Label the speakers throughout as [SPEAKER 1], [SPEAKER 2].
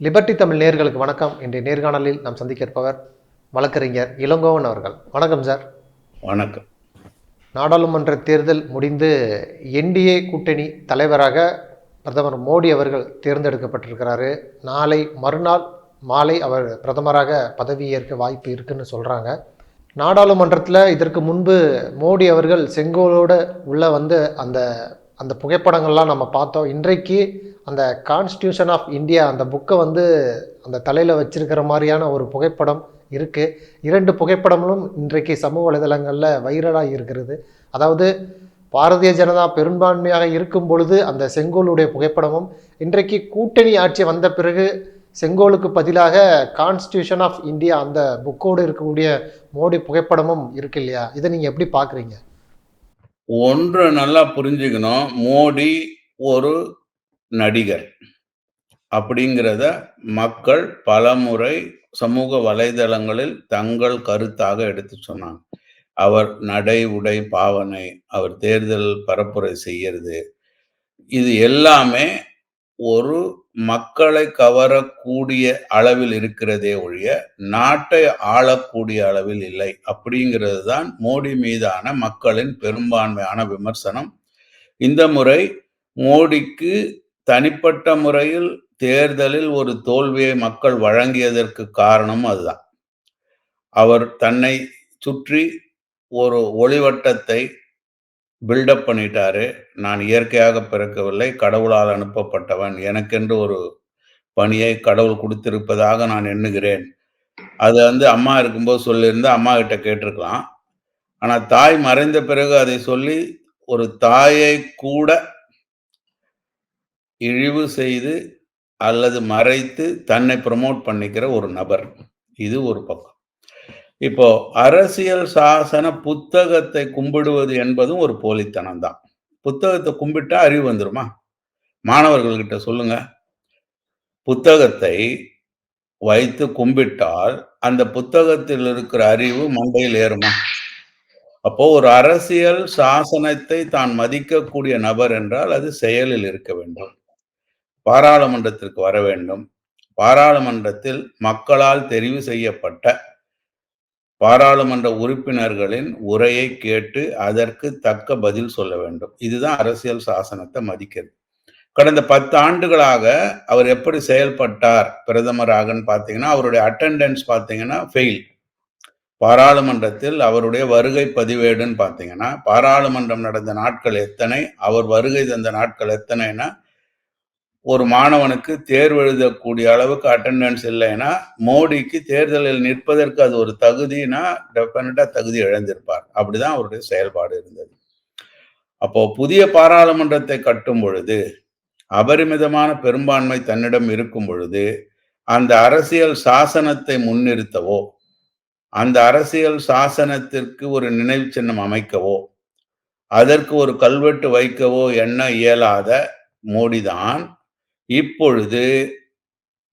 [SPEAKER 1] Liberty Tamil நேர்களுக்கு வணக்கம். இன்றைய நேர்காணலில் நாம் சந்திக்க இருப்பவர் வழக்கறிஞர் இளங்கோவன் அவர்கள். வணக்கம் சார்.
[SPEAKER 2] வணக்கம்.
[SPEAKER 1] நாடாளுமன்ற தேர்தல் முடிந்து என்டிஏ கூட்டணி தலைவராக பிரதமர் மோடி அவர்கள் தேர்ந்தெடுக்கப்பட்டிருக்கிறாரு. நாளை மறுநாள் மாலை அவர் பிரதமராக பதவியேற்க வாய்ப்பு இருக்குன்னு சொல்கிறாங்க நாடாளுமன்றத்தில் இதற்கு முன்பு மோடி அவர்கள் செங்கோலோடு உள்ளே வந்து அந்த அந்த புகைப்படங்கள்லாம் நம்ம பார்த்தோம். இன்றைக்கு அந்த கான்ஸ்டியூஷன் ஆஃப் இந்தியா அந்த புக்கை வந்து அந்த தலையில் வச்சிருக்கிற மாதிரியான ஒரு புகைப்படம் இருக்குது இரண்டு புகைப்படங்களும் இன்றைக்கு சமூக வலைதளங்களில் வைரலாக இருக்கிறது. அதாவது பாரதிய ஜனதா பெரும்பான்மையாக இருக்கும் பொழுது அந்த செங்கோலுடைய புகைப்படமும் இன்றைக்கு கூட்டணி ஆட்சி வந்த பிறகு செங்கோலுக்கு பதிலாக கான்ஸ்டியூஷன் ஆஃப் இந்தியா அந்த புக்கோடு இருக்கக்கூடிய மோடி புகைப்படமும் இருக்கு இல்லையா? இதை நீங்கள் எப்படி பார்க்குறீங்க
[SPEAKER 2] ஒன்று நல்லா புரிஞ்சுக்கணும். மோடி ஒரு நடிகர். அப்படிங்கிறத மக்கள் பலமுறை சமூக வலைதளங்களில் தங்கள் கருத்தாக எடுத்து சொன்னாங்க. அவர் நடை உடை பாவனை அவர் தேர்தல் பரப்புரை செய்யறது இது எல்லாமே ஒரு மக்களை கவரக்கூடிய அளவில் இருக்கிறதே ஒழிய நாட்டை ஆளக்கூடிய அளவில் இல்லை. அப்படிங்கிறது தான் மோடி மீதான மக்களின் பெரும்பான்மையான விமர்சனம். இந்த முறை மோடிக்கு தனிப்பட்ட முறையில் தேர்தலில் ஒரு தோல்வியை மக்கள் வழங்கியதற்கு காரணம் அதுதான். அவர் தன்னை சுற்றி ஒரு ஒளிவட்டத்தை பில்டப் பண்ணிட்டாரு. நான் இயற்கையாக பிறக்கவில்லை கடவுளால் அனுப்பப்பட்டவன். எனக்கென்று ஒரு பணியை கடவுள் கொடுத்திருப்பதாக நான் எண்ணுகிறேன். அது வந்து அம்மா இருக்கும்போது சொல்லியிருந்தா அம்மா கிட்ட கேட்டிருக்கலாம். ஆனால் தாய் மறைந்த பிறகு அதை சொல்லி ஒரு தாயை கூட இழிவு செய்து அல்லது மறைத்து தன்னை ப்ரமோட் பண்ணிக்கிற ஒரு நபர். இது ஒரு பக்கம். இப்போ அரசியல் சாசன புத்தகத்தை கும்பிடுவது என்பதும் ஒரு போலித்தனம் தான். புத்தகத்தை கும்பிட்டா அறிவு வந்துருமா? மாணவர்கள்கிட்ட சொல்லுங்க. புத்தகத்தை வைத்து கும்பிட்டால் அந்த புத்தகத்தில் இருக்கிற அறிவு மண்டையில் ஏறுமா? அப்போ ஒரு அரசியல் சாசனத்தை தான் மதிக்கக்கூடிய நபர் என்றால் அது செயலில் இருக்க வேண்டும். பாராளுமன்றத்திற்கு வர வேண்டும். பாராளுமன்றத்தில் மக்களால் தெரிவு செய்யப்பட்ட பாராளுமன்ற உறுப்பினர்களின் உரையை கேட்டு அதற்கு தக்க பதில் சொல்ல வேண்டும். இதுதான் அரசியல் சாசனத்தை மதிக்கிறது. கடந்த பத்து ஆண்டுகளாக அவர் எப்படி செயல்பட்டார் பிரதமராகன்னு பார்த்தீங்கன்னா அவருடைய அட்டெண்டன்ஸ் பார்த்தீங்கன்னா ஃபெயில் பாராளுமன்றத்தில் அவருடைய வருகை பதிவேடுன்னு பார்த்தீங்கன்னா பாராளுமன்றம் நடந்த நாட்கள் எத்தனை அவர் வருகை தந்த நாட்கள் எத்தனைன்னா ஒரு மாணவனுக்கு தேர்வு எழுதக்கூடிய அளவுக்கு அட்டெண்டன்ஸ் இல்லைன்னா மோடிக்கு தேர்தலில் நிற்பதற்கு அது ஒரு தகுதினா டெஃபினட்டா தகுதி இழந்திருப்பார். அப்படிதான் அவருடைய செயல்பாடு இருந்தது. அப்போ புதிய பாராளுமன்றத்தை கட்டும் பொழுது அபரிமிதமான பெரும்பான்மை தன்னிடம் இருக்கும் பொழுது அந்த அரசியல் சாசனத்தை முன்னிறுத்தவோ அந்த அரசியல் சாசனத்திற்கு ஒரு நினைவு சின்னம் அமைக்கவோ அதற்கு ஒரு கல்வெட்டு வைக்கவோ எண்ண இயலாத மோடிதான் இப்பொழுது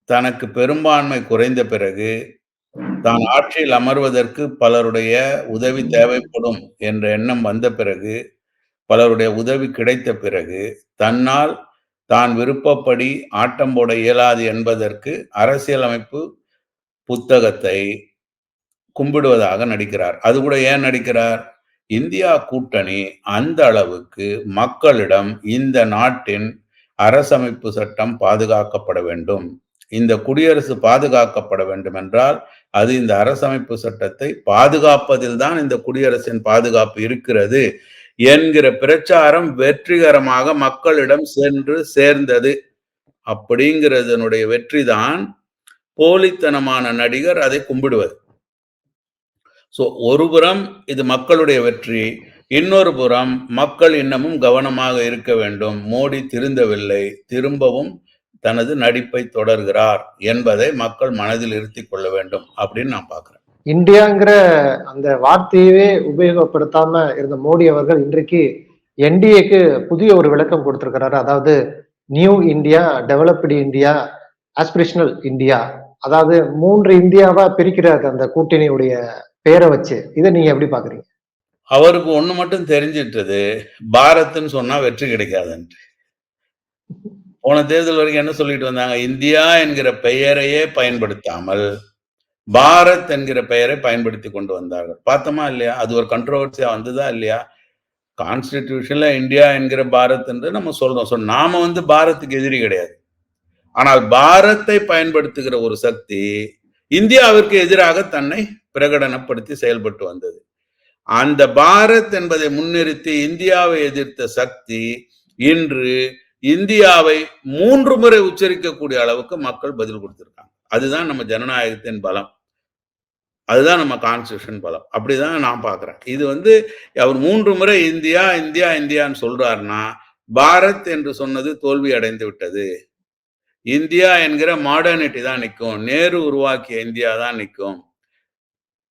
[SPEAKER 2] தனக்கு பெரும்பான்மை குறைந்த பிறகு தான் ஆட்சியில் அமர்வதற்கு பலருடைய உதவி தேவைப்படும் என்ற எண்ணம் வந்த பிறகு பலருடைய உதவி கிடைத்த பிறகு தன்னால் தான் விருப்பப்படி ஆட்டம் போட இயலாது என்பதற்கு அரசியலமைப்பு புத்தகத்தை கும்பிடுவதாக நடிக்கிறார். அது கூட ஏன் நடிக்கிறார்? இந்தியா கூட்டணி அந்த அளவுக்கு மக்களிடம் இந்த நாட்டின் அரசமைப்பு சட்டம் பாதுகாக்கப்பட வேண்டும். இந்த குடியரசு பாதுகாக்கப்பட வேண்டும் என்றால் அது இந்த அரசமைப்பு சட்டத்தை பாதுகாப்பதில் தான் இந்த குடியரசின் பாதுகாப்பு இருக்கிறது என்கிற பிரச்சாரம் வெற்றிகரமாக மக்களிடம் சென்று சேர்ந்தது. அப்படிங்கிறதனுடைய வெற்றிதான் போலித்தனமான நடிகர் அதை கும்பிடுவது. ஸோ ஒருபுறம் இது மக்களுடைய வெற்றி இன்னொரு புறம் மக்கள் இன்னமும் கவனமாக இருக்க வேண்டும். மோடி திருந்தவில்லை. திரும்பவும் தனது நடிப்பை தொடர்கிறார் என்பதை மக்கள் மனதில் இருத்தி கொள்ள வேண்டும் அப்படின்னு நான் பாக்குறேன்
[SPEAKER 1] இந்தியாங்கிற அந்த வார்த்தையவே உபயோகப்படுத்தாம இருந்த மோடி அவர்கள் இன்றைக்கு என்டிஏக்கு புதிய ஒரு விளக்கம் கொடுத்திருக்கிறாரு. அதாவது new India developed India aspirational India. அதாவது மூன்று இந்தியாவா பிரிக்கிறார் அந்த கூட்டணியுடைய பெயரை வச்சு. இதை நீங்க எப்படி பாக்குறீங்க
[SPEAKER 2] அவருக்கு ஒண்ணு மட்டும் தெரிஞ்சிட்டது பாரத்ன்னு சொன்னா வெற்றி கிடைக்காதுன்ட்டு. போன தேர்தல் வரைக்கும் என்ன சொல்லிட்டு வந்தாங்க? இந்தியா என்கிற பெயரையே பயன்படுத்தாமல் பாரத் என்கிற பெயரை பயன்படுத்தி கொண்டு வந்தார்கள். பார்த்தோமா இல்லையா? அது ஒரு கண்ட்ரவர்சியா வந்ததா இல்லையா? கான்ஸ்டிடியூஷன்ல இந்தியா என்கிற பாரத் என்று நம்ம சொல்றோம். ஸோ நாம வந்து பாரத்துக்கு எதிரி கிடையாது. ஆனால் பாரத்தை பயன்படுத்துகிற ஒரு சக்தி இந்தியாவிற்கு எதிராக தன்னை பிரகடனப்படுத்தி செயல்பட்டு வந்தது. அந்த பாரத் என்பதை முன்னிறுத்தி இந்தியாவை எதிர்த்த சக்தி இன்று இந்தியாவை மூன்று முறை உச்சரிக்கக்கூடிய அளவுக்கு மக்கள் பதில் கொடுத்திருக்காங்க. அதுதான் நம்ம ஜனநாயகத்தின் பலம். அதுதான் நம்ம கான்ஸ்டியூஷன் பலம். அப்படிதான் நான் பார்க்குறேன். இது வந்து அவர் மூன்று முறை இந்தியா இந்தியா இந்தியான்னு சொல்றாருன்னா பாரத் என்று சொன்னது தோல்வி அடைந்து விட்டது. இந்தியா என்கிற மாடர்னிட்டி தான் நிற்கும். நேரு உருவாக்கிய இந்தியா தான் நிற்கும்.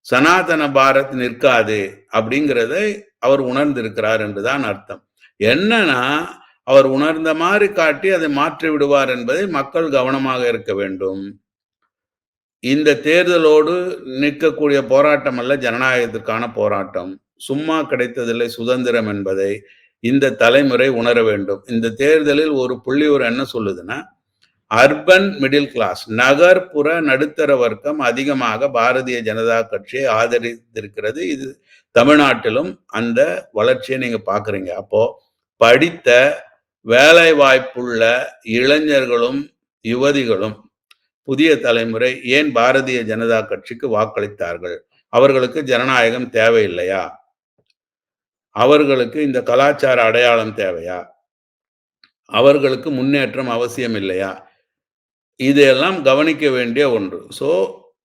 [SPEAKER 2] சனாதன பாரத் நிற்காது அப்படிங்கிறத அவர் உணர்ந்திருக்கிறார் என்றுதான் அர்த்தம். என்னன்னா அவர் உணர்ந்த மாதிரி காட்டி அதை மாற்றி விடுவார் என்பதை மக்கள் கவனமாக இருக்க வேண்டும். இந்த தேர்தலோடு நிற்கக்கூடிய போராட்டம் அல்ல ஜனநாயகத்திற்கான போராட்டம். சும்மா கிடைத்ததில்லை சுதந்திரம் என்பதை இந்த தலைமுறை உணர வேண்டும். இந்த தேர்தலில் ஒரு புள்ளி ஒரு என்ன சொல்லுதுன்னா அர்பன் மிடில் கிளாஸ். நகர்ப்புற நடுத்தர வர்க்கம் அதிகமாக பாரதிய ஜனதா கட்சியை ஆதரித்திருக்கிறது. இது தமிழ்நாட்டிலும் அந்த வளர்ச்சியை நீங்க பாக்குறீங்க அப்போ படித்த வேலை வாய்ப்புள்ள இளைஞர்களும் யுவதிகளும் புதிய தலைமுறை ஏன் பாரதிய ஜனதா கட்சிக்கு வாக்களித்தார்கள்? அவர்களுக்கு ஜனநாயகம் தேவையில்லையா? அவர்களுக்கு இந்த கலாச்சார அடையாளம் தேவையா? அவர்களுக்கு முன்னேற்றம் அவசியம் இல்லையா? இதெல்லாம் கவனிக்க வேண்டிய ஒன்று. ஸோ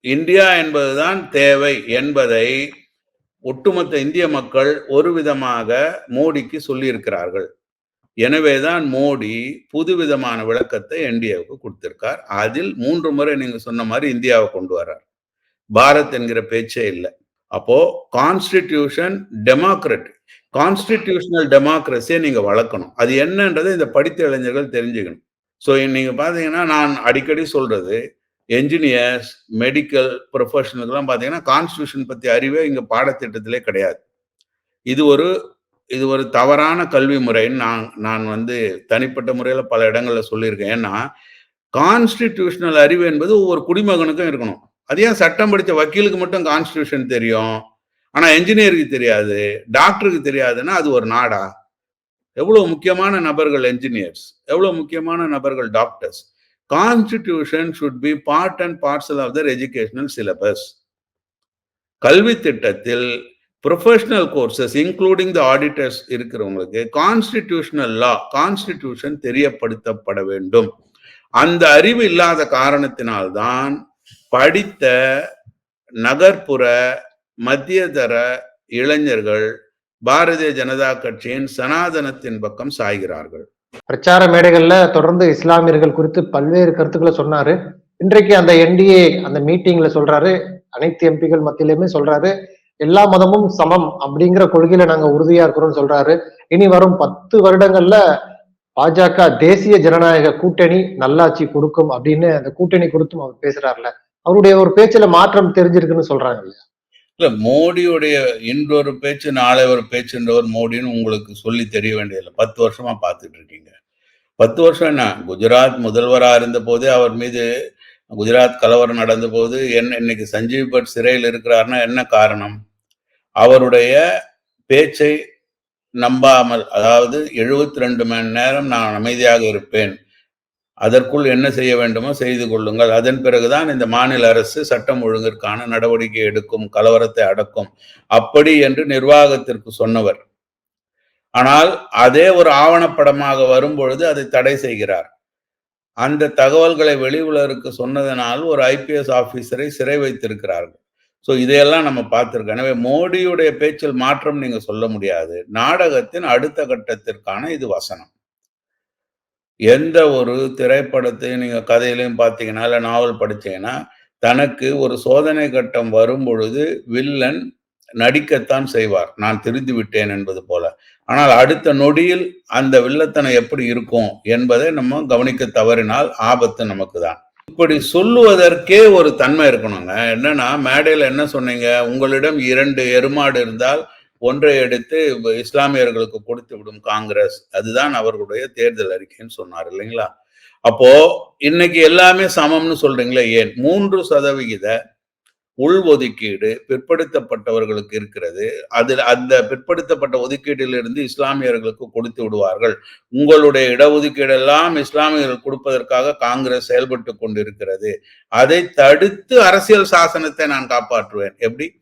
[SPEAKER 2] இந்தியா என்பதுதான் தேவை என்பதை ஒட்டுமொத்த இந்திய மக்கள் ஒரு விதமாக மோடிக்கு சொல்லியிருக்கிறார்கள். எனவேதான் மோடி புதுவிதமான விளக்கத்தை என்டிஏவுக்கு கொடுத்திருக்கார். அதில் மூன்று முறை நீங்க சொன்ன மாதிரி இந்தியாவை கொண்டு வர்றார். பாரத் என்கிற பேச்சே இல்லை. அப்போ கான்ஸ்டிடியூஷன் டெமோக்ரட் கான்ஸ்டிடியூஷனல் டெமோக்ரஸியை நீங்க வளர்க்கணும். அது என்னன்றதை இந்த படித்த இளைஞர்கள் தெரிஞ்சுக்கணும். ஸோ நீங்கள் பார்த்தீங்கன்னா நான் அடிக்கடி சொல்கிறது என்ஜினியர்ஸ் மெடிக்கல் ப்ரொஃபஷனல்ஸ்லாம் பார்த்தீங்கன்னா கான்ஸ்டியூஷன் பற்றி அறிவே இங்கே பாடத்திட்டத்திலே கிடையாது. இது ஒரு இது ஒரு தவறான கல்வி முறைன்னு நான் நான் வந்து தனிப்பட்ட முறையில் பல இடங்களில் சொல்லியிருக்கேன். ஏன்னா கான்ஸ்டிடியூஷனல் அறிவு என்பது ஒவ்வொரு குடிமகனுக்கும் இருக்கணும். அது ஏன் சட்டம் படித்த வக்கீலுக்கு மட்டும் கான்ஸ்டியூஷன் தெரியும்? ஆனால் என்ஜினியருக்கு தெரியாது டாக்டருக்கு தெரியாதுன்னா அது ஒரு நாடா? எவ்வளோ முக்கியமான நபர்கள் என்ஜினியர்ஸ் எவ்வளோ முக்கியமான நபர்கள் doctors constitution should be part and parcel of the educational syllabus கல்வி திட்டத்தில் professional courses including the auditors இருக்கிறவங்களுக்கு கான்ஸ்டிடியூஷனல் லா கான்ஸ்டிடியூஷன் தெரியப்படுத்தப்பட வேண்டும். அந்த அறிவு இல்லாத காரணத்தினால்தான் படித்த நகர்ப்புற மத்தியதர இளைஞர்கள் பாரதிய ஜனதா கட்சியின் சனாதனத்தின் பக்கம் சாய்கிறார்கள்.
[SPEAKER 1] பிரச்சார மேடைகள்ல தொடர்ந்து இஸ்லாமியர்கள் குறித்து பல்வேறு கருத்துக்களை சொன்னாரு. இன்றைக்கு அந்த என்டிஏ அந்த மீட்டிங்ல சொல்றாரு. அனைத்து எம்பிகள் மத்தியிலுமே சொல்றாரு. எல்லா மதமும் சமம் அப்படிங்கிற கொள்கையில நாங்க உறுதியா இருக்கிறோம்னு சொல்றாரு. இனி வரும் பத்து வருடங்கள்ல பாஜக தேசிய ஜனநாயக கூட்டணி நல்லாட்சி கொடுக்கும் அப்படின்னு அந்த கூட்டணி கொடுத்தும் அவர் பேசுறாருல அவருடைய ஒரு பேச்சுல மாற்றம் தெரிஞ்சிருக்குன்னு சொல்றாங்க இல்லையா?
[SPEAKER 2] இல்ல மோடியுடைய இன்றொரு பேச்சு நாளை ஒரு பேச்சுன்றவர் மோடின்னு உங்களுக்கு சொல்லி தெரிய வேண்டியதில்லை. பத்து வருஷமா பார்த்துட்டு இருக்கீங்க. பத்து வருஷம் என்ன? குஜராத் முதல்வராக இருந்த போதே அவர் மீது குஜராத் கலவரம் நடந்த போது என்ன இன்னைக்கு சஞ்சீவ் பட் சிறையில் இருக்கிறாருன்னா என்ன காரணம்? அவருடைய பேச்சை நம்பாமல் அதாவது எழுபத்தி ரெண்டு மணி நேரம் நான் அமைதியாக இருப்பேன். அதற்குள் என்ன செய்ய வேண்டுமோ செய்து கொள்ளுங்கள். அதன் பிறகுதான் இந்த மாநில அரசு சட்டம் ஒழுங்கிற்கான நடவடிக்கை எடுக்கும் கலவரத்தை அடக்கும். அப்படி என்று நிர்வாகத்திற்கு சொன்னவர். ஆனால் அதே ஒரு ஆவணப்படமாக வரும்பொழுது அதை தடை செய்கிறார். அந்த தகவல்களை வெளி உலருக்கு சொன்னதனால் ஒரு ஐபிஎஸ் ஆபீசரை சிறை வைத்திருக்கிறார்கள். ஸோ இதையெல்லாம் நம்ம பார்த்துருக்கோம். எனவே மோடியுடைய பேச்சில் மாற்றம் நீங்கள் சொல்ல முடியாது. நாடகத்தின் அடுத்த கட்டத்திற்கான இது வசனம். எந்த ஒரு திரைப்படத்தையும் நீங்கள் கதையிலையும் பார்த்தீங்கன்னா இல்லை நாவல் படிச்சீங்கன்னா தனக்கு ஒரு சோதனை கட்டம் வரும் பொழுது வில்லன் நடிக்கத்தான் செய்வார். நான் திரிந்து விட்டேன் என்பது போல. ஆனால் அடுத்த நொடியில் அந்த வில்லத்தனம் எப்படி இருக்கும் என்பதை நம்ம கவனிக்க தவறினால் ஆபத்து நமக்கு தான் இப்படி சொல்லுவதற்கே ஒரு தன்மை இருக்கணுங்க. என்னன்னா மேடையில் என்ன சொன்னீங்க? உங்களிடம் இரண்டு எருமாடு இருந்தால் ஒன்றை எடுத்து இஸ்லாமியர்களுக்கு கொடுத்து விடும் காங்கிரஸ் அதுதான் அவர்களுடைய தேர்தல் அறிக்கைன்னு சொன்னார் இல்லைங்களா? அப்போ இன்னைக்கு எல்லாமே சமம்னு சொல்றீங்களே ஏன்? மூன்று சதவிகித உள்ஒதுக்கீடு பிற்படுத்தப்பட்டவர்களுக்கு இருக்கிறது. அதில் அந்த பிற்படுத்தப்பட்ட ஒதுக்கீட்டிலிருந்து இஸ்லாமியர்களுக்கு கொடுத்து விடுவார்கள். உங்களுடைய இடஒதுக்கீடெல்லாம் இஸ்லாமியர்கள் கொடுப்பதற்காக காங்கிரஸ் செயல்பட்டு கொண்டிருக்கிறது. அதை தடுத்து அரசியல் சாசனத்தை நான் காப்பாற்றுவேன். எப்படி?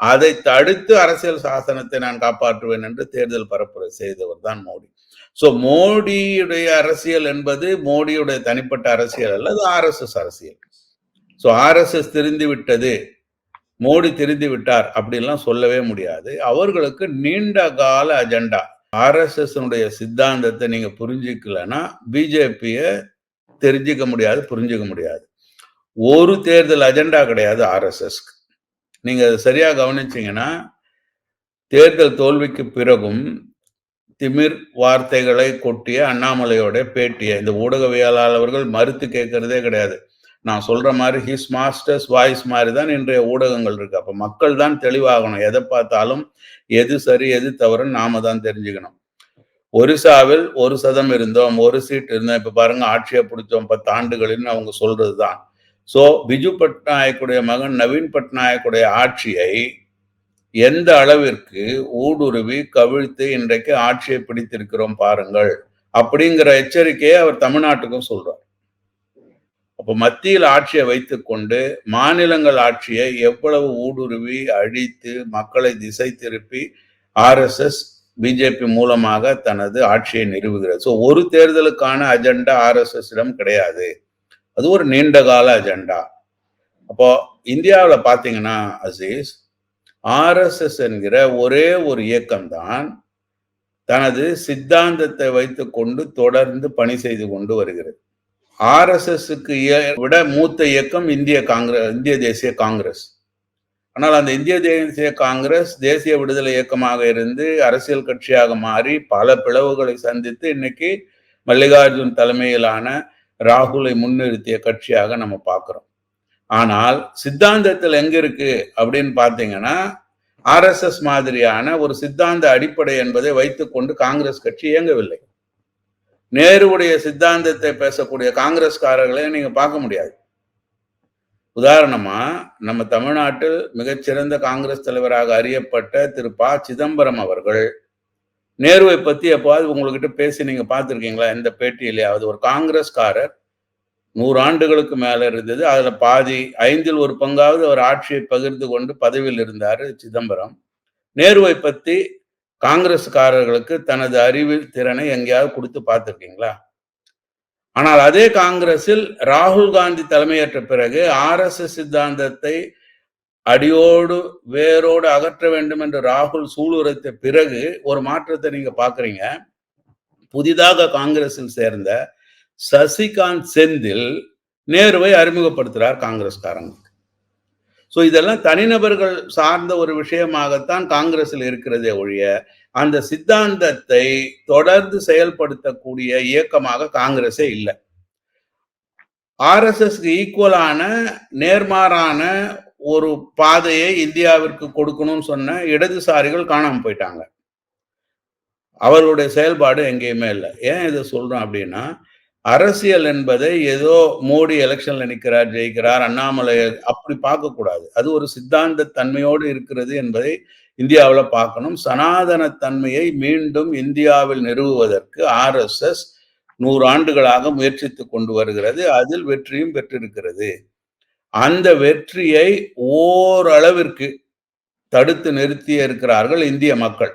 [SPEAKER 2] அதை தடுத்து அரசியல் சாசனத்தை நான் காப்பாற்றுவேன் என்று தேர்தல் பரப்புரை செய்தவர் தான் மோடி. ஸோ மோடியுடைய அரசியல் என்பது மோடியுடைய தனிப்பட்ட அரசியல் அல்ல அது ஆர்எஸ்எஸ் அரசியல். ஸோ ஆர்எஸ்எஸ் திரிந்து விட்டது மோடி திரிந்து விட்டார் அப்படிலாம் சொல்லவே முடியாது. அவர்களுக்கு நீண்ட கால அஜெண்டா. ஆர்எஸ்எஸ்னுடைய சித்தாந்தத்தை நீங்கள் புரிஞ்சிக்கலன்னா பிஜேபியை தெரிஞ்சுக்க முடியாது புரிஞ்சுக்க முடியாது. ஒரு தேர்தல் அஜெண்டா கிடையாது ஆர்எஸ்எஸ்க்கு நீங்க அதை சரியா கவனிச்சீங்கன்னா தேர்தல் தோல்விக்கு பிறகும் திமிர் வார்த்தைகளை கொட்டிய அண்ணாமலையோட பேட்டியை இந்த ஊடகவியலாளர்கள் மறுத்து கேட்கறதே கிடையாது. நான் சொல்ற மாதிரி ஹிஸ் மாஸ்டர்ஸ் வாய்ஸ் மாதிரி தான் இன்றைய ஊடகங்கள் இருக்கு. அப்ப மக்கள் தான் தெளிவாகணும். எதை பார்த்தாலும் எது சரி எது தவறுன்னு நாம தான் தெரிஞ்சுக்கணும். ஒரிசாவில் ஒரு சதம் இருந்தோம் ஒரு சீட் இருந்தோம். இப்ப பாருங்க ஆட்சியை பிடிச்சோம் பத்து ஆண்டுகளின்னு அவங்க சொல்றதுதான். ஸோ பிஜு பட்நாயக்குடைய மகன் நவீன் பட்நாயக்குடைய ஆட்சியை எந்த அளவிற்கு ஊடுருவி கவிழ்த்து இன்றைக்கு ஆட்சியை பிடித்திருக்கிறோம் பாருங்கள் அப்படிங்கிற எச்சரிக்கையை அவர் தமிழ்நாட்டுக்கும் சொல்றார். அப்போ மத்தியில் ஆட்சியை வைத்துக்கொண்டு மாநிலங்கள் ஆட்சியை எவ்வளவு ஊடுருவி அழித்து மக்களை திசை திருப்பி ஆர்எஸ்எஸ் பிஜேபி மூலமாக தனது ஆட்சியை நிறுவுகிறது. ஸோ ஒரு தேர்தலுக்கான அஜெண்டா ஆர்எஸ்எஸ் இடம் கிடையாது. அது ஒரு நீண்ட கால அஜெண்டா அப்போ இந்தியாவில் பார்த்தீங்கன்னா அசீஸ் ஆர்எஸ்எஸ் என்கிற ஒரே ஒரு இயக்கம்தான் தனது சித்தாந்தத்தை வைத்துக்கொண்டு தொடர்ந்து பணி செய்து கொண்டு வருகிறது. ஆர்எஸ்எஸ்க்கு விட மூத்த இயக்கம் இந்திய காங்கிரஸ் இந்திய தேசிய காங்கிரஸ். ஆனால் அந்த இந்திய தேசிய காங்கிரஸ் தேசிய விடுதலை இயக்கமாக இருந்து அரசியல் கட்சியாக மாறி பல பிளவுகளை சந்தித்து இன்னைக்கு மல்லிகார்ஜுன் தலைமையிலான ராகுலை முன்னிறுத்திய கட்சியாக நம்ம பார்க்குறோம். ஆனால் சித்தாந்தத்தில் எங்க இருக்கு அப்படின்னு பார்த்தீங்கன்னா ஆர்எஸ்எஸ் மாதிரியான ஒரு சித்தாந்த அடிப்படை என்பதை வைத்துக்கொண்டு காங்கிரஸ் கட்சி இயங்கவில்லை. நேருடைய சித்தாந்தத்தை பேசக்கூடிய காங்கிரஸ்காரர்களை நீங்க பார்க்க முடியாது. உதாரணமா நம்ம தமிழ்நாட்டில் மிகச்சிறந்த காங்கிரஸ் தலைவராக அறியப்பட்ட திரு ப சிதம்பரம் அவர்கள் நேருவை பத்தி எப்போவாது உங்ககிட்ட பேசி நீங்க பார்த்துருக்கீங்களா? இந்த பேட்டியிலேயாவது? ஒரு காங்கிரஸ்காரர் நூறு ஆண்டுகளுக்கு மேல இருந்தது. அதுல பாதி ஐந்தில் ஒரு பங்காவது அவர் ஆட்சியை பகிர்ந்து கொண்டு பதவியில் இருந்தார் சிதம்பரம். நேருவை பத்தி காங்கிரஸ்காரர்களுக்கு தனது அறிவு திறனை எங்கேயாவது கொடுத்து பார்த்துருக்கீங்களா? ஆனால் அதே காங்கிரஸில் ராகுல் காந்தி தலைமையேற்ற பிறகு ஆர்எஸ்எஸ் சித்தாந்தத்தை அடியோடு வேரோடு அகற்ற வேண்டும் என்று ராகுல் சூளுரைத்த பிறகு ஒரு மாற்றத்தை நீங்க பாக்குறீங்க. புதிதாக காங்கிரஸில் சேர்ந்த சசிகாந்த் செந்தில் நேருவை அறிமுகப்படுத்துகிறார் காங்கிரஸ்காரங்களுக்கு. ஸோ இதெல்லாம் தனிநபர்கள் சார்ந்த ஒரு விஷயமாகத்தான் காங்கிரஸில் இருக்கிறதே ஒழிய அந்த சித்தாந்தத்தை தொடர்ந்து செயல்படுத்தக்கூடிய இயக்கமாக காங்கிரஸே இல்லை. ஆர்எஸ்எஸ்க்கு ஈக்குவலான நேர்மாறான ஒரு பாதையை இந்தியாவிற்கு கொடுக்கணும்னு சொன்ன இடதுசாரிகள் காணாமல் போயிட்டாங்க. அவர்களுடைய செயல்பாடு எங்கேயுமே இல்லை. ஏன் இதை சொல்றோம் அப்படின்னா அரசியல் என்பதை ஏதோ மோடி எலெக்ஷன்ல நிற்கிறார் ஜெயிக்கிறார் அண்ணாமலை அப்படி பார்க்கக்கூடாது அது ஒரு சித்தாந்த தன்மையோடு இருக்கிறது என்பதை இந்தியாவில் பார்க்கணும். சனாதன தன்மையை மீண்டும் இந்தியாவில் நிறுவுவதற்கு ஆர்எஸ்எஸ் நூறு ஆண்டுகளாக முயற்சித்து கொண்டு வருகிறது. அதில் வெற்றியும் பெற்றிருக்கிறது. அந்த வெற்றியை ஓரளவிற்கு தடுத்து நிறுத்தி இருக்கிறார்கள் இந்திய மக்கள்.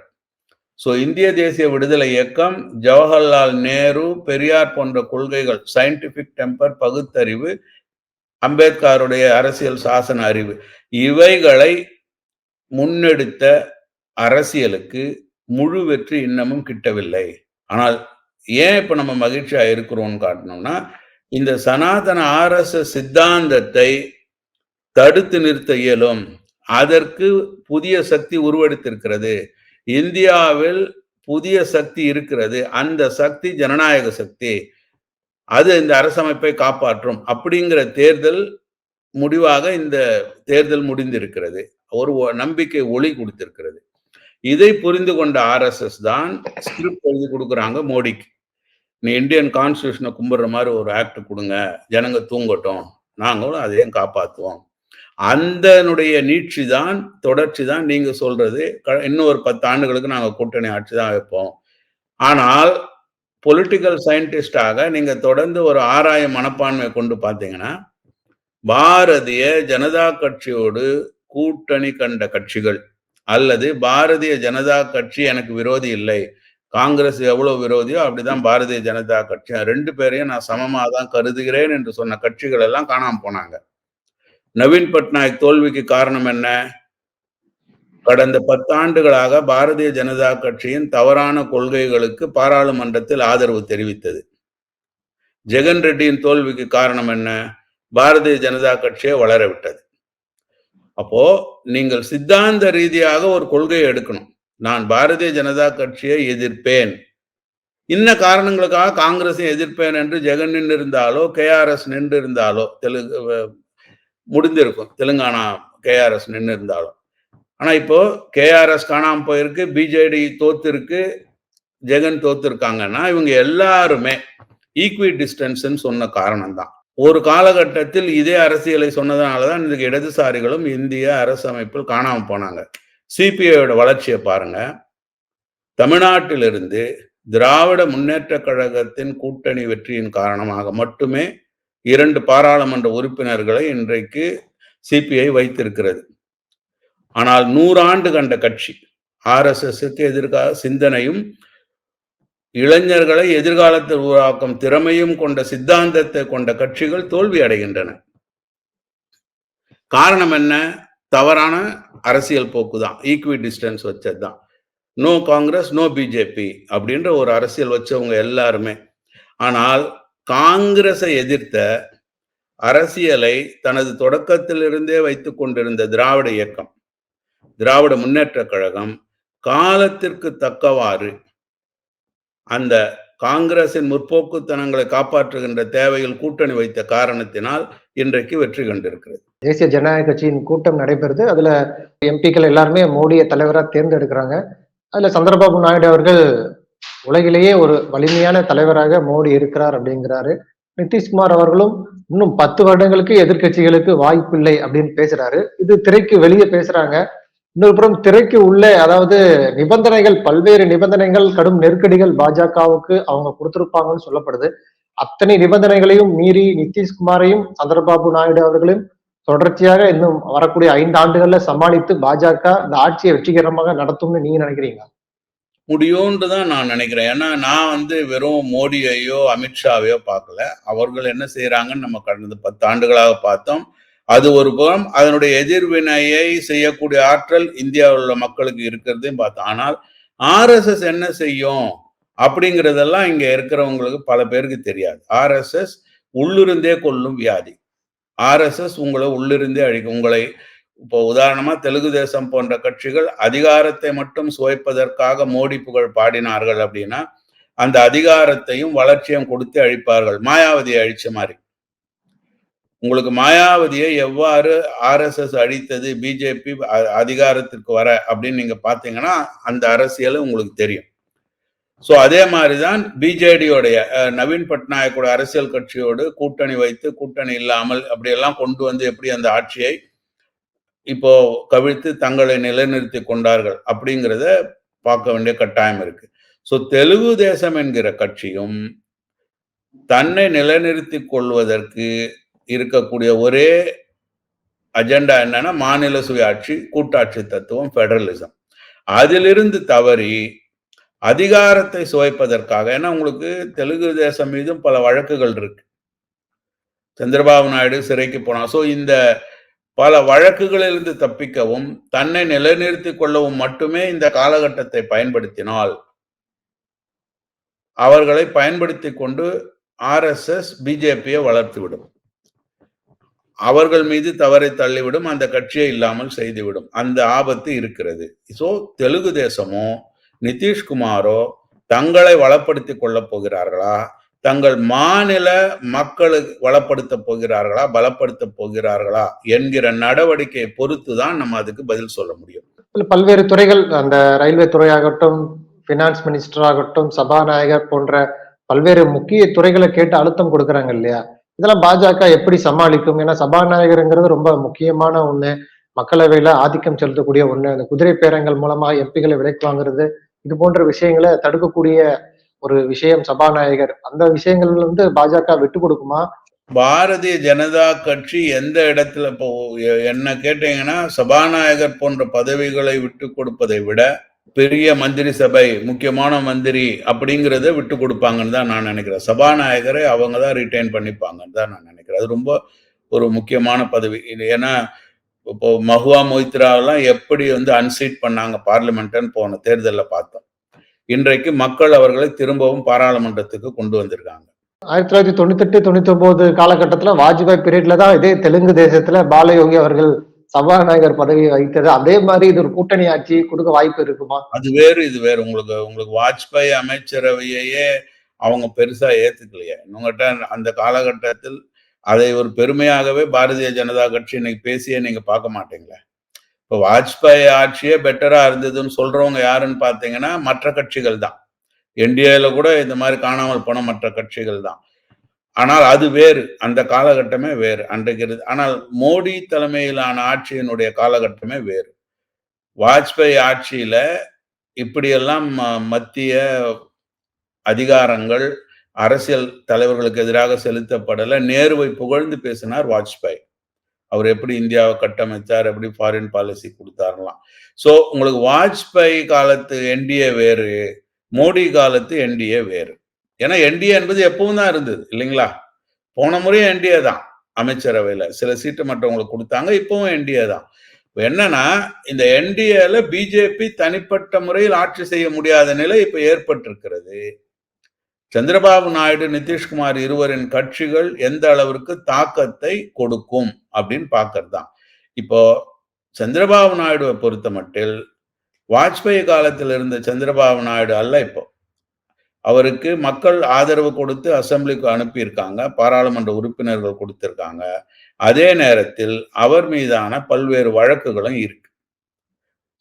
[SPEAKER 2] ஸோ இந்திய தேசிய விடுதலை இயக்கம் ஜவஹர்லால் நேரு பெரியார் போன்ற கொள்கைகள் சயின்டிபிக் டெம்பர் பகுத்தறிவு அம்பேத்கருடைய அரசியல் சாசன அறிவு இவைகளை முன்னெடுத்த அரசியலுக்கு முழு வெற்றி இன்னமும் கிட்டவில்லை. ஆனால் ஏன் இப்போ நம்ம மகிழ்ச்சியாக இருக்கிறோம்னு காட்டணும்னா இந்த சனாதன ஆர்எஸ்எஸ் சித்தாந்தத்தை தடுத்து நிறுத்த இயலும். அதற்கு புதிய சக்தி உருவெடுத்திருக்கிறது. இந்தியாவில் புதிய சக்தி இருக்கிறது. அந்த சக்தி ஜனநாயக சக்தி. அது இந்த அரசமைப்பை காப்பாற்றும். அப்படிங்கிற தேர்தல் முடிவாக இந்த தேர்தல் முடிந்திருக்கிறது. ஒரு நம்பிக்கை ஒளி கொடுத்திருக்கிறது. இதை புரிந்து கொண்ட ஆர்எஸ்எஸ் தான் ஸ்கிரிப்ட் எழுதி கொடுக்குறாங்க மோடிக்கு. நீ இந்தியன் கான்ஸ்டியூஷனை கும்பிடுற மாதிரி ஒரு ஆக்ட் கொடுங்க. ஜனங்க தூங்கட்டும். நாங்களும் அதையும் காப்பாற்றுவோம் அந்தனுடைய நீட்சி தான் தொடர்ச்சி தான் நீங்க சொல்றது. க- இன்னும் ஒரு பத்து ஆண்டுகளுக்கு நாங்கள் கூட்டணி ஆட்சி தான் வைப்போம். ஆனால் பொலிட்டிக்கல் சயின்டிஸ்டாக நீங்க தொடர்ந்து ஒரு ஆராய மனப்பான்மை கொண்டு பார்த்தீங்கன்னா பாரதிய ஜனதா கட்சியோடு கூட்டணி கண்ட கட்சிகள் அல்லது பாரதிய ஜனதா கட்சி எனக்கு விரோதி இல்லை. காங்கிரஸ் எவ்வளவு விரோதியோ அப்படிதான் பாரதிய ஜனதா கட்சி. ரெண்டு பேரையும் நான் சமமாக தான் கருதுகிறேன் என்று சொன்ன கட்சிகள் எல்லாம் காணாம போனாங்க. நவீன் பட்நாயக் தோல்விக்கு காரணம் என்ன? கடந்த பத்தாண்டுகளாக பாரதிய ஜனதா கட்சியின் தவறான கொள்கைகளுக்கு பாராளுமன்றத்தில் ஆதரவு தெரிவித்தது. ஜெகன் ரெட்டியின் தோல்விக்கு காரணம் என்ன? பாரதிய ஜனதா கட்சியை வளர விட்டது. அப்போ நீங்கள் சித்தாந்த ரீதியாக ஒரு கொள்கையை எடுக்கணும். நான் பாரதிய ஜனதா கட்சியை எதிர்ப்பேன். இன்ன காரணங்களுக்காக காங்கிரஸை எதிர்ப்பேன் என்று ஜெகன் நின்று இருந்தாலோ கேஆர்எஸ் நின்று இருந்தாலோ தெலுங்கு முடிந்திருக்கும். தெலுங்கானா கேஆர்எஸ் நின்று இருந்தாலோ ஆனா இப்போ கேஆர்எஸ் காணாம போயிருக்கு பிஜேடி தோத்திருக்கு ஜெகன் தோத்துருக்காங்கன்னா இவங்க எல்லாருமே ஈக்வி டிஸ்டன்ஸ்ன்னு சொன்ன காரணம் தான் ஒரு காலகட்டத்தில் இதே அரசியலை சொன்னதுனால தான் இதுக்கு இடதுசாரிகளும் இந்திய அரசமைப்பில் காணாமல் போனாங்க. சிபிஐயோட வளர்ச்சியை பாருங்க. தமிழ்நாட்டிலிருந்து திராவிட முன்னேற்ற கழகத்தின் கூட்டணி வெற்றியின் காரணமாக மட்டுமே இரண்டு பாராளுமன்ற உறுப்பினர்களை இன்றைக்கு சிபிஐ வைத்திருக்கிறது. ஆனால் நூறாண்டு கண்ட கட்சி ஆர்எஸ்எஸ்க்கு எதிர்கால சிந்தனையும் இளைஞர்களை எதிர்காலத்தில் உருவாக்கும் திறமையும் கொண்ட சித்தாந்தத்தை கொண்ட கட்சிகள் தோல்வி அடைகின்றன காரணம் என்ன? தவறான அரசியல் போக்கு தான். ஈக்வி டிஸ்டன்ஸ் வச்சது தான் நோ காங்கிரஸ் நோ பிஜேபி அப்படின்ற ஒரு அரசியல் வச்சவங்க எல்லாருமே. ஆனால் காங்கிரஸை எதிர்த்த அரசியலை தனது தொடக்கத்திலிருந்தே வைத்து கொண்டிருந்த திராவிட இயக்கம் திராவிட முன்னேற்றக் கழகம் காலத்திற்கு தக்கவாறு அந்த காங்கிரசின் முற்போக்குத்தனங்களை காப்பாற்றுகின்ற தேவையில் கூட்டணி வைத்த காரணத்தினால் இன்றைக்கு வெற்றி கண்டிருக்கிறது.
[SPEAKER 1] தேசிய ஜனநாயக கட்சியின் கூட்டம் நடைபெறுது. அதுல எம்பிக்கள் எல்லாருமே மோடியை தலைவராக தேர்ந்தெடுக்கிறாங்க. அதுல சந்திரபாபு நாயுடு அவர்கள் உலகிலேயே ஒரு வலிமையான தலைவராக மோடி இருக்கிறார் அப்படிங்கிறாரு. நிதிஷ்குமார் அவர்களும் இன்னும் பத்து வருடங்களுக்கு எதிர்க்கட்சிகளுக்கு வாய்ப்பில்லை அப்படின்னு பேசுறாரு. இது திரைக்கு வெளியே பேசுறாங்க. இன்னொரு புறம் திரைக்கு உள்ளே அதாவது நிபந்தனைகள் பல்வேறு நிபந்தனைகள் கடும் நெருக்கடிகள் பாஜகவுக்கு அவங்க கொடுத்திருப்பாங்கன்னு சொல்லப்படுது. அத்தனை நிபந்தனைகளையும் மீறி நிதிஷ்குமாரையும் சந்திரபாபு நாயுடு அவர்களையும் தொடர்ச்சியாக இன்னும் வரக்கூடிய ஐந்து ஆண்டுகள்ல சமாளித்து பாஜக இந்த ஆட்சியை வெற்றிகரமாக நடத்தும்னு நீங்க நினைக்கிறீங்க?
[SPEAKER 2] முடியும்னு தான் நான் நினைக்கிறேன். ஏன்னா நான் வந்து வெறும் மோடியையோ அமித்ஷாவையோ பார்க்கல. அவர்கள் என்ன செய்யறாங்கன்னு நம்ம கடந்த பத்து ஆண்டுகளாக பார்த்தோம். அது ஒரு புறம் அதனுடைய எதிர்வினையை செய்யக்கூடிய ஆற்றல் இந்தியாவில் உள்ள மக்களுக்கு இருக்கிறதையும் பார்த்தோம். ஆனால் ஆர்எஸ்எஸ் என்ன செய்யும் அப்படிங்கிறதெல்லாம் இங்க இருக்கிறவங்களுக்கு பல பேருக்கு தெரியாது. ஆர்எஸ்எஸ் உள்ளிருந்தே கொல்லும் வியாதி. ஆர்எஸ்எஸ் உங்களை உள்ளிருந்தே அழிக்கும். உங்களை இப்போ உதாரணமா தெலுங்கு தேசம் போன்ற கட்சிகள் அதிகாரத்தை மட்டும் சுவைப்பதற்காக மோடி புகழ் பாடினார்கள் அப்படின்னா அந்த அதிகாரத்தையும் வளர்ச்சியும் கொடுத்து அழிப்பார்கள். மாயாவதியை அழிச்ச மாதிரி. உங்களுக்கு மாயாவதியை எவ்வாறு ஆர்எஸ்எஸ் அழித்தது பிஜேபி அதிகாரத்திற்கு வர அப்படின்னு நீங்க பாத்தீங்கன்னா அந்த அரசியல் உங்களுக்கு தெரியும். ஸோ அதே மாதிரி தான் பிஜேடியோடைய நவீன் பட்நாயக்கோட அரசியல் கட்சியோடு கூட்டணி வைத்து கூட்டணி இல்லாமல் அப்படியெல்லாம் கொண்டு வந்து எப்படி அந்த ஆட்சியை இப்போ கவிழ்த்து தங்களை நிலைநிறுத்தி கொண்டார்கள் அப்படிங்கிறத பார்க்க வேண்டிய கட்டாயம் இருக்கு. ஸோ தெலுங்கு தேசம் என்கிற கட்சியும் தன்னை நிலைநிறுத்தி கொள்வதற்கு இருக்கக்கூடிய ஒரே அஜெண்டா என்னன்னா மாநில சுயாட்சி கூட்டாட்சி தத்துவம் ஃபெடரலிசம் அதிலிருந்து தவறி அதிகாரத்தை சுவைப்பதற்காக ஏன்னா உங்களுக்கு தெலுங்கு தேசம் மீதும் பல வழக்குகள் இருக்கு. சந்திரபாபு நாயுடு சிறைக்கு போனான் ஸோ இந்த பல வழக்குகளிலிருந்து தப்பிக்கவும் தன்னை நிலைநிறுத்திக் கொள்ளவும் மட்டுமே இந்த காலகட்டத்தை பயன்படுத்தினால் அவர்களை பயன்படுத்தி கொண்டு ஆர்எஸ்எஸ் பிஜேபியை வளர்த்துவிடும். அவர்கள் மீது தவறை தள்ளிவிடும் அந்த கட்சியை இல்லாமல் செய்துவிடும். அந்த ஆபத்து இருக்கிறது. ஸோ தெலுங்கு தேசமோ நிதிஷ்குமாரோ தங்களை வளப்படுத்தி கொள்ளப் போகிறார்களா? தங்கள் மாநில மக்களுக்கு வளப்படுத்த போகிறார்களா? பலப்படுத்த போகிறார்களா? என்கிற நடவடிக்கையை பொறுத்து தான் நம்ம அதுக்கு பதில் சொல்ல முடியும்.
[SPEAKER 1] பல்வேறு துறைகள் அந்த ரயில்வே துறையாகட்டும் பினான்ஸ் மினிஸ்டர் ஆகட்டும் சபாநாயகர் போன்ற பல்வேறு முக்கிய துறைகளை கேட்டு அழுத்தம் கொடுக்குறாங்க இல்லையா? இதெல்லாம் பாஜக எப்படி சமாளிக்கும்? ஏன்னா சபாநாயகருங்கிறது ரொம்ப முக்கியமான ஒண்ணு. மக்களவையில ஆதிக்கம் செலுத்தக்கூடிய ஒண்ணு. அந்த குதிரை பேரங்கள் மூலமா எம்பிகளை விலைக்கு வாங்குறது இது போன்ற விஷயங்களை தடுக்கக்கூடிய ஒரு விஷயம் சபாநாயகர். அந்த விஷயங்கள்ல இருந்து பாஜக விட்டு கொடுக்குமா?
[SPEAKER 2] பாரதிய ஜனதா கட்சி எந்த இடத்துல இப்போ என்ன கேட்டீங்கன்னா சபாநாயகர் போன்ற பதவிகளை விட்டு கொடுப்பதை விட பெரிய மந்திரி சபை முக்கியமான மந்திரி அப்படிங்கிறத விட்டு கொடுப்பாங்கன்னு தான் நான் நினைக்கிறேன். சபாநாயகரை அவங்க தான் ரிட்டைன் பண்ணிப்பாங்கன்னு தான் நான் நினைக்கிறேன். அது ரொம்ப ஒரு முக்கியமான பதவி. இது ஏன்னா இப்போ மஹுவா மொய்த்ராவெல்லாம் எப்படி வந்து அன்சீட் பண்ணாங்க பார்லிமெண்ட்னு போன தேர்தலில் பார்த்தோம். இன்றைக்கு மக்கள் அவர்களை திரும்பவும் பாராளுமன்றத்துக்கு கொண்டு வந்திருக்காங்க.
[SPEAKER 1] ஆயிரத்தி தொள்ளாயிரத்தி தொண்ணூத்தி எட்டு தொண்ணூத்தி ஒன்பது காலகட்டத்தில் வாஜ்பாய் பீரியட்ல தான் இதே தெலுங்கு தேசத்துல பாலயோகி அவர்கள் சபாநாயகர் பதவியை வகித்தது. அதே மாதிரி இது ஒரு கூட்டணி ஆட்சி கொடுக்க வாய்ப்பு இருக்குமா?
[SPEAKER 2] அது வேறு இது வேறு. உங்களுக்கு உங்களுக்கு வாஜ்பாய் அமைச்சரவையே அவங்க பெருசா ஏத்துக்கலையே. உங்ககிட்ட அந்த காலகட்டத்தில் அதை ஒரு பெருமையாகவே பாரதிய ஜனதா கட்சி இன்னைக்கு பேசியே நீங்க பார்க்க மாட்டீங்களே. இப்போ வாஜ்பாய் ஆட்சியே பெட்டரா இருந்ததுன்னு சொல்றவங்க யாருன்னு பார்த்தீங்கன்னா மற்ற கட்சிகள் தான். என்டிஏல கூட இந்த மாதிரி காணாமல் போன மற்ற கட்சிகள் தான். ஆனால் அது வேறு. அந்த காலகட்டமே வேறு. அன்றைக்கு ஆனால் மோடி தலைமையிலான ஆட்சியினுடைய காலகட்டமே வேறு. வாஜ்பாய் ஆட்சியில இப்படியெல்லாம் ம- மத்திய அதிகாரங்கள் அரசியல் தலைவர்களுக்கு எதிராக செலுத்தப்படலை. நேருவை புகழ்ந்து பேசினார் வாஜ்பாய். அவர் எப்படி இந்தியாவை கட்டமைச்சார் எப்படி ஃபாரின் பாலிசி கொடுத்தாரலாம். ஸோ உங்களுக்கு வாஜ்பாய் காலத்து என்டிஏ வேறு மோடி காலத்து என்டிஏ வேறு. ஏன்னா என்டிஏ என்பது எப்பவும் தான் இருந்தது இல்லைங்களா? போன முறையும் என்டிஏ தான் அமைச்சரவையில. சில சீட்டு மற்றவங்களுக்கு கொடுத்தாங்க இப்பவும் என்டிஏ தான். என்னன்னா இந்த என்டிஏல பிஜேபி தனிப்பட்ட முறையில் ஆட்சி செய்ய முடியாத நிலை இப்ப ஏற்பட்டிருக்கிறது. சந்திரபாபு நாயுடு நிதிஷ்குமார் இருவரின் கட்சிகள் எந்த அளவிற்கு தாக்கத்தை கொடுக்கும் அப்படின்னு பார்க்கறது தான் இப்போ சந்திரபாபு நாயுடுவை பொறுத்த மட்டில் வாஜ்பாய் காலத்தில் இருந்த சந்திரபாபு நாயுடு அல்ல இப்போ. அவருக்கு மக்கள் ஆதரவு கொடுத்து அசெம்பிளிக்கு அனுப்பியிருக்காங்க பாராளுமன்ற உறுப்பினர்கள் கொடுத்திருக்காங்க. அதே நேரத்தில் அவர் மீதான பல்வேறு வழக்குகளும் இருக்கு.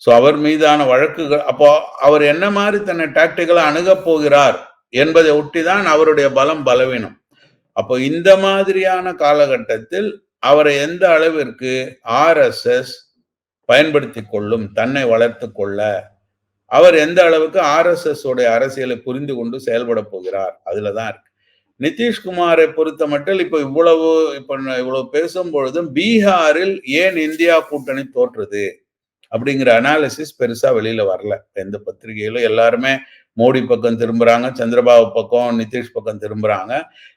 [SPEAKER 2] ஸோ அவர் மீதான வழக்குகள் அப்போ அவர் என்ன மாதிரி தன்னை டாக்டிக்கலாக அணுகப் போகிறார் என்பதை ஒட்டி தான் அவருடைய பலம் பலவீனம். அப்போ இந்த மாதிரியான காலகட்டத்தில் அவரை எந்த அளவிற்கு ஆர்எஸ்எஸ் பயன்படுத்தி கொள்ளும் தன்னை வளர்த்து கொள்ள அவர் எந்த அளவுக்கு ஆர்எஸ்எஸ் உடைய அரசியலை புரிந்து கொண்டு செயல்பட போகிறார் அதுல தான் இருக்கு. நிதிஷ்குமாரை பொறுத்த மட்டும் இப்ப இவ்வளவு இப்ப இவ்வளவு பேசும் பொழுதும் பீகாரில் ஏன் இந்தியா கூட்டணி தோற்றுது? அப்படிங்கிற அனாலிசிஸ் பெருசா வெளியில வரல. எந்த பத்திரிகையிலும் எல்லாருமே மோடி பக்கம் திரும்புறாங்க சந்திரபாபு பக்கம் நிதிஷ் பக்கம் திரும்புறாங்க.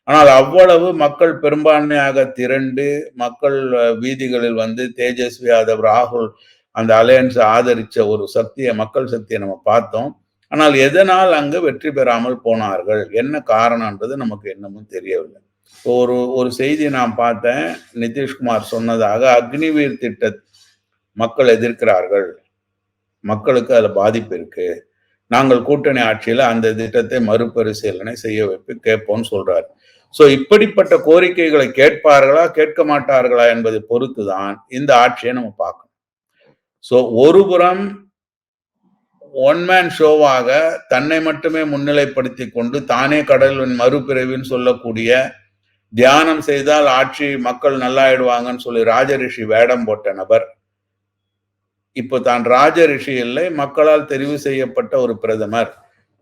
[SPEAKER 2] ஆனால் அவ்வளவு மக்கள் பெரும்பான்மையாக திரண்டு மக்கள் வீதிகளில் வந்து தேஜஸ்வி யாதவ் ராகுல் அந்த அலையன்ஸை ஆதரித்த ஒரு சக்தியை மக்கள் சக்தியை நம்ம பார்த்தோம். ஆனால் எதனால் அங்கு வெற்றி பெறாமல் போனார்கள்? என்ன காரணம்ன்றது நமக்கு இன்னமும் தெரியவில்லை. ஒரு ஒரு செய்தி நான் பார்த்தேன். நிதிஷ்குமார் சொன்னதாக அக்னிவீர் திட்ட மக்கள் எதிர்க்கிறார்கள். மக்களுக்கு அதுல பாதிப்பு இருக்கு. நாங்கள் கூட்டணி ஆட்சியில் அந்த திட்டத்தை மறுபரிசீலனை செய்ய வைப்பு கேட்போம்னு சொல்றாரு. ஸோ இப்படிப்பட்ட கோரிக்கைகளை கேட்பார்களா கேட்க மாட்டார்களா என்பதை பொறுத்து தான் இந்த ஆட்சியை நம்ம பார்க்கணும். ஸோ ஒருபுறம் ஒன் மேன் ஷோவாக தன்னை மட்டுமே முன்னிலைப்படுத்தி கொண்டு தானே கடலின் மறுபிறவின்னு சொல்லக்கூடிய தியானம் செய்தால் ஆட்சி மக்கள் நல்லாயிடுவாங்கன்னு சொல்லி ராஜரிஷி வேடம் போட்ட நபர். இப்போ தான் ராஜரிஷி இல்லை மக்களால் தெரிவு செய்யப்பட்ட ஒரு பிரதமர்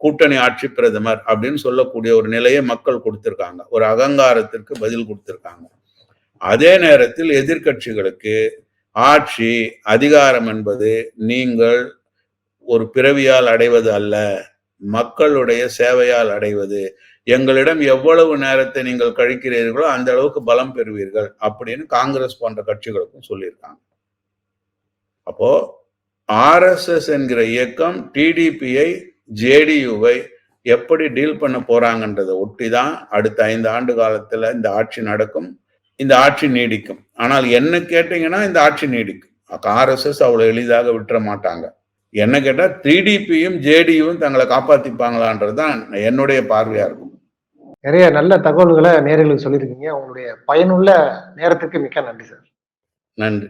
[SPEAKER 2] கூட்டணி ஆட்சி பிரதமர் அப்படின்னு சொல்லக்கூடிய ஒரு நிலையை மக்கள் கொடுத்திருக்காங்க. ஒரு அகங்காரத்திற்கு பதில் கொடுத்திருக்காங்க. அதே நேரத்தில் எதிர்க்கட்சிகளுக்கு ஆட்சி அதிகாரம் என்பது நீங்கள் ஒரு பிறவியால் அடைவது அல்ல மக்களுடைய சேவையால் அடைவது. எங்களிடம் எவ்வளவு நேரத்தை நீங்கள் கழிக்கிறீர்களோ அந்த அளவுக்கு பலம் பெறுவீர்கள் அப்படின்னு காங்கிரஸ் போன்ற கட்சிகளுக்கும் சொல்லியிருக்காங்க. அப்போ ஆர்எஸ்எஸ் என்கிற இயக்கம் டிடிபியை ஜேடியுவை எப்படி டீல் பண்ண போறாங்கன்றதை ஒட்டி தான் அடுத்த ஐந்து ஆண்டு காலத்துல இந்த ஆட்சி நடக்கும். இந்த ஆட்சி நீடிக்கும். ஆனால் என்ன கேட்டீங்கன்னா இந்த ஆட்சி நீடிக்கும். ஆர்எஸ்எஸ் அவ்வளவு எளிதாக விட்டுற மாட்டாங்க. என்ன கேட்டா டிடிபியும் ஜேடியும் தங்களை காப்பாத்திப்பாங்களான்றது தான் என்னுடைய பார்வையா இருக்கும்.
[SPEAKER 1] நிறைய நல்ல தகவல்களை நேர்களுக்கு சொல்லியிருக்கீங்க. உங்களுடைய பயனுள்ள நேரத்துக்கு மிக்க நன்றி சார்.
[SPEAKER 2] நன்றி.